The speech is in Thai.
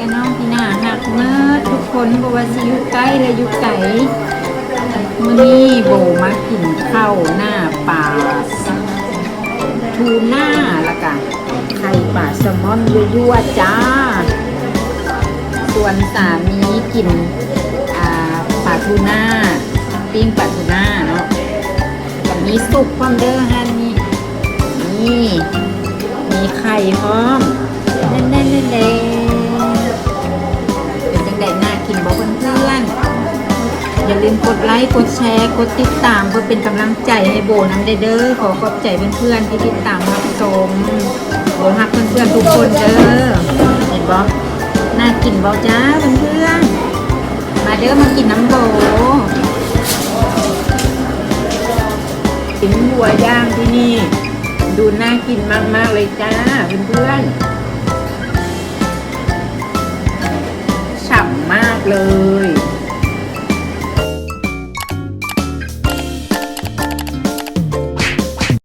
ไอ้น้องพี่หน้าหักเมื่อทุกคนบอกว่าสิอยู่ใกล้และอยู่ไกลมื้อนี้โบมากินข้าวหน้าปลาทูน่าละกะไข่ปลาแซลมอนยั่วๆจ้า ส่วนสามีกินปลาทูน่าปิ้งปลาทูน่าเนาะกับมีสุกพร้อมเด้อฮันนี่นี่มีไข่พร้อมแน่นๆเลย อย่าลืมกดไลค์ กดแชร์ กดติดตามเพื่อเป็นกำลังใจให้โบนำเด้อ ขอขอบใจเพื่อนๆที่ติดตามรับชมโบฮักเพื่อนๆทุกคนเด้อ เห็นบอกน่ากินบอกจ้าเพื่อนๆ มาเด้อมากินน้ำโบกินหัวย่างที่นี่ ดูน่ากินมากๆเลยจ้าเพื่อนๆฉ่ำมากเลย